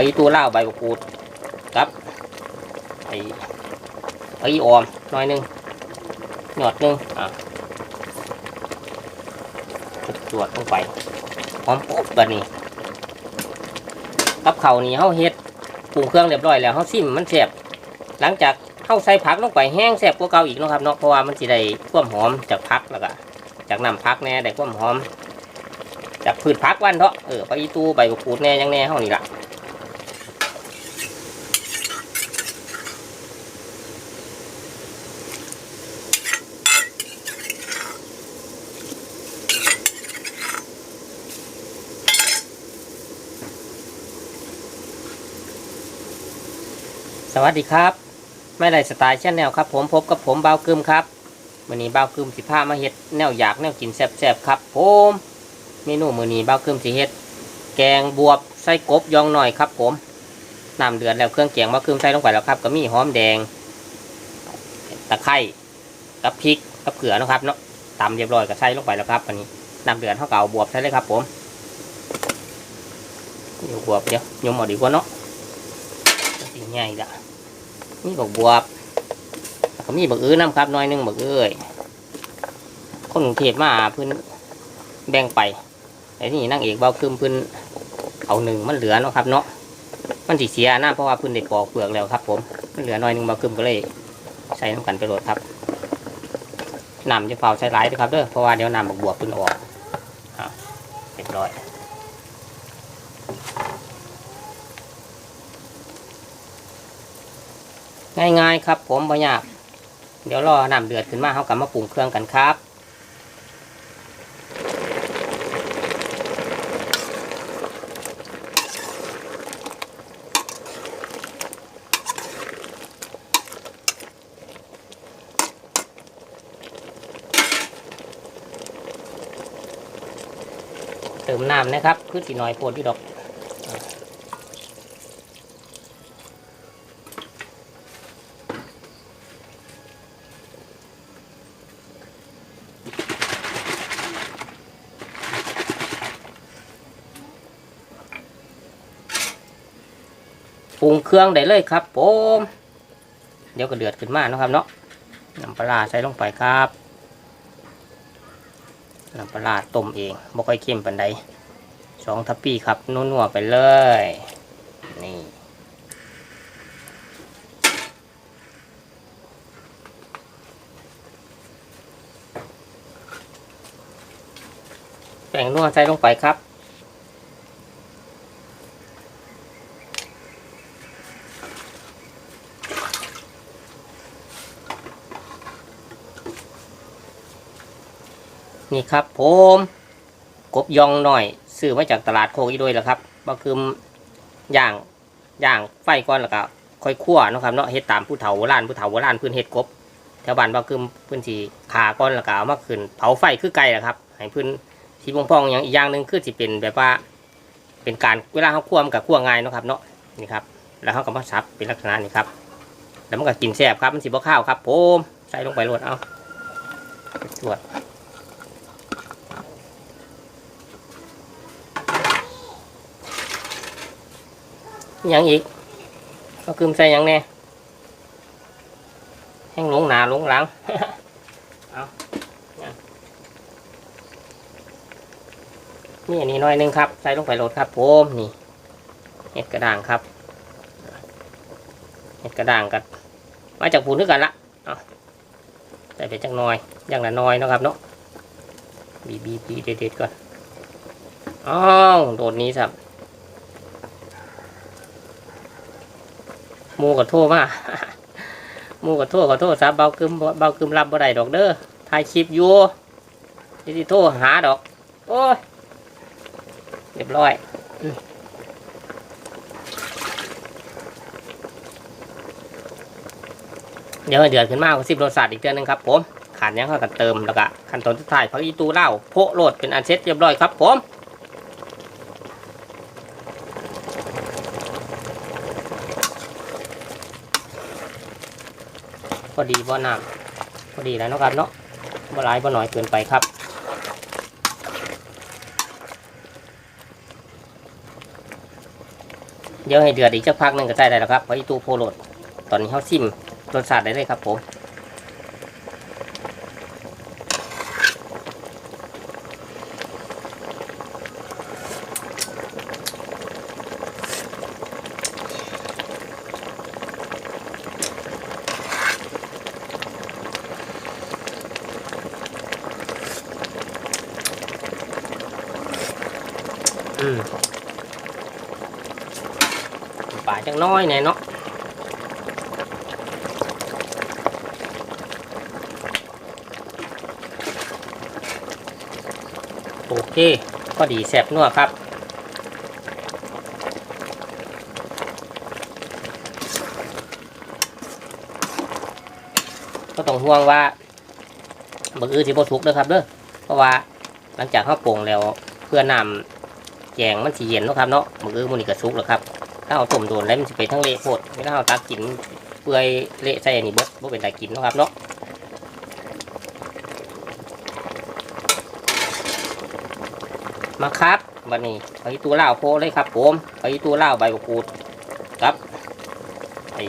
ไปตัวเล่าใบกรูดครับไอ้ไอ้ออมน่อยนึงหยอดนึงอะจวดลงไปหอมปุ๊บแบบนี้กับเขานี่เฮาเฮ็ดปรุงเครื่องเรียบร้อยแล้วเฮาซิมมันแซ่บหลังจากเฮาใส่ผักลงไปแห้งแซ่บกว่าเก่าอีกนะครับเนาะเพราะว่ามันสิได้ความหอมจากผักแล้วก็จากน้ำผักแน่ได้ความหอมจากพืชผักวันเถาะเออไปอีตูใบมะกรูดแน่ยังแน่เฮานี่ละ สวัสดีครับ ไม่ไรสไตล์ชแนลครับ ผมพบกับผมเบากึมครับวันนี้เบากึมสิพามาเฮ็ดแนวอยากแนวกินแซ่บๆครับผมเมนูมื้อนี้เบากึมสิเฮ็ดแกงบวบใส่กบยองหน่อยครับผมน้ำเดือดแล้วเครื่องแกงเบากึมใส่ลงไปแล้วครับ ก็มีหอมแดง ตะไคร้กับพริกกับเกลือนะครับเนาะตำเรียบร้อยก็ใส่ลงไปแล้วครับอันนี้น้ำเดือดเท่าเก่าบวบใส่เลยครับ ผมเดี๋ยวบวบเดี๋ยวยมเอาดีกว่าเนาะสิง่ายละ มีบักบวบแล้วก็มีบักอื้อน้ำครับน้อยหนึงบักเอ้ยคนกรุงเทพมาพื้นแบ่งไปแต่นี่นั่งเอกเบาคืมพื้นเอาหนึ่งมันเหลือเนาะครับเนาะมันสิเสียหนะเพราะว่าพื้นได้ปอกเปลือกแล้วครับ ผมมันเหลือน้อยหนึงเบาคืมก็เลยใส่น้ำกันไปโหลดครับนำจะเฝ้าใช้หลายด้วยครับเด้อเพราะว่าเดี๋ยวนำบักบวบพื้นออกเรียบร้อย ง่ายๆครับ ผมบ่ยากเดี๋ยวรอน้ำเดือดขึ้นมาเขากลับมาปรุงเครื่องกันครับเติมน้ำนะครับคือสีน้อยโพดที่ดอก ปรุงเครื่องได้เลยครับผมเดี๋ยวก็เดือดขึ้นมาเนะครับเนาะน้ำปลาใส่ลงไปครับน้ำปลาต้มเองบ่ค่อยเค็มปานใดสองทัพปี้ครับนัวๆไปเลยนี่แป้งนัวใส่ลงไปครับ นี่ครับผมกบยองหน่อยซื้อมาจากตลาดโคกอีด้วยแหละครับ ก็คือย่าง ย่างไฟก่อนแล้วก็ค่อยคั่วนะครับเนาะเฮ็ดตามผู้เฒ่าโบราณผู้เฒ่าโบราณพื้นเฮ็ดกบแถวบ้านบ่คือพื้นสีขาก่อนแล้วก็เอามาขึ้นเผาไฟคือไก่แหละครับให้พื้นสีพองๆอย่างอีกอย่างหนึ่งคือสิเป็นแบบว่า เป็นการเวลาเขาคั่วมันกับคั่วง่ายนะครับ เนาะนี่ครับ แล้วเขาก็มาซับเป็นลักษณะนี้ครับ แล้วมันก็กินแซ่บครับมันสีบ่ข้าวครับผมใส่ลงไปโรดเอาตรวจ ยังอีกก็คืมใส่ยังแน่แห้งหลงหนาหลงหลังเอานี่อันนี้น้อยหนึงครับ ใส่ลงไปโหลดครับผมนี่เห็ดกระด่างครับเห็ดกระด่างกันมาจากปูนด้วยกันละใส่ไปจักน่อยอย่างละน้อยนะครับเนาะบีบีบีเด็ดๆก่อนอ้าวโดดนี้ครับ มูกับโทษมามูกับโทษขอโทษครับเบากึมเบากึมรับบ่ได้ดอกเด้อถ่ายคลิปอยู่ที่ที่โทษหาดอก โอ้ยเรียบร้อยเดี๋ยวเดือดขึ้นมาก็สิบรสชาติอีกเดือนนึงครับผมขาดหยังเขากันเติมแล้วก็ขั้นตอนสุดท้ายพักอีตูเล่าโพโลดเป็นอันเสร็จเรียบร้อยครับผม อดีบ่น้ำพอดีแล้วนะครับเนาะบ่หลายบ่หน่อยเกินไปครับเดี๋ยวให้เดือดอีกสักพักหนึ่งก็ใส่ได้แล้วครับพออีตูโพโลดตอนนี้เขาซิมรสชาติได้เลยครับผม อืมป่าจังน้อยแน่เนาะโอเคพอดีแซ่บนัวครับก็ต้องห่วงว่าบะอือสิบ่สุกเด้อครับเด้อเพราะว่าหลังจากข้าวโป่งแล้วเพื่อนำ แกงมันสีเย็นนะครับเนาะบะอือมันนี่ก็สุกแล้วครับถ้าเอาต้มโดนแล้วมันสิไปทั้งเละโพดเวลาเราตักกินเปื่อยเละใส่อันนี้เบิดบ่เป็นไรกินนะครับเนาะมาครับบัดนี้ไปตัวเล่าโพเลยครับผมไปตัวเล่าใบมะกรูดครับไอ้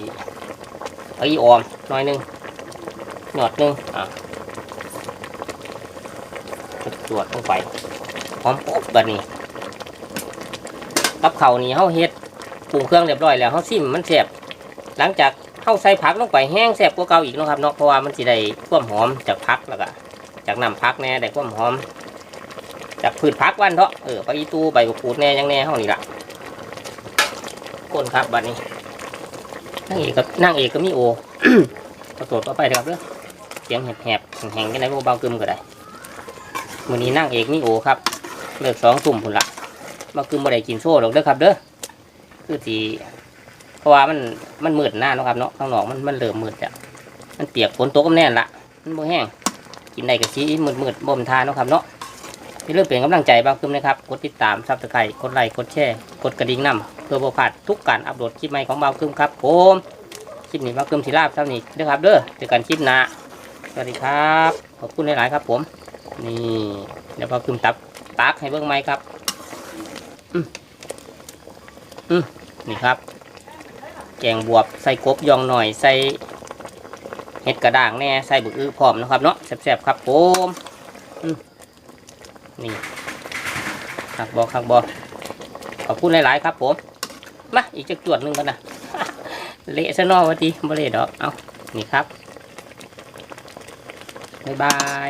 ไอ้ออมน่อยนึงหยอดนึงอะตรวจลงไปหอมปุ๊บแบบนี้ กับเขานี่เฮาเฮ็ดปรุงเครื่องเรียบร้อยแล้วเฮาซิมมันแซ่บหลังจากเฮาใส่ผักลงไปแห้งแซ่บกว่าเก่าอีกนะครับเนาะเพราะว่ามันสิได้ความหอมจากผักแล้วก็จากน้ำผักแน่ได้ความหอม จากพืชผักวันเถาะเออไปอีตู้ใบกระปูดแน่ยังแน่เฮานี่ล่ะคนครับบัดนี้นั่งเอกกับนั่งเอกก็มีโอขอตรวจต่อไปนะครับเด้อเสียงแหบๆแห้งๆกันได้เบาๆกึมก็ได้มือนี้นั่งเอกนี่โอครับเลิกสองตุ่มพุ่นละ มากึมบ่ได้กินโซ่หรอกเด้อครับ เด้อคือสีเพราะว่ามันมันมืดหน้าเนาะครับเนาะข้างนอกมันมันเริ่มมืดแล้วมันเปียกฝนตกก็แน่นละมันบ่แห้งกินได้กับสีมืดๆบ่มทานเนาะครับเนาะที่เริ่มเปลี่ยนกำลังใจบ้างกึมนะครับกดติดตามซับสไครต์กดไลค์กดแชร์กดกระดิ่งนํเพื่อบ่พลาดทุกการอัปโหลดคลิปใหม่ของบ้างกึมครับผมคลิปนี้บ้างกึมศิลาบเท่านี้เด้อครับ เด้อเจอกันคลิปหน้าสวัสดีครับขอบคุณหลายๆครับ ผม นี่เดี๋ยวพอคืมตับตักให้เบิ้งไหมครับ นี่ครับ แกงบวบใส่กบยองหน่อยใส่เห็ดกระด้างแน่ใส่บึกอื้อพร้อมนะครับเนาะแซ่บๆครับผมนี่คักบอคักบอขอบคุณหลายๆครับผมมาอีกจักจวดหนึ่งกันนะเละซะนอกวะทีบ่เละดอกเอานี่ครับบ๊ายบาย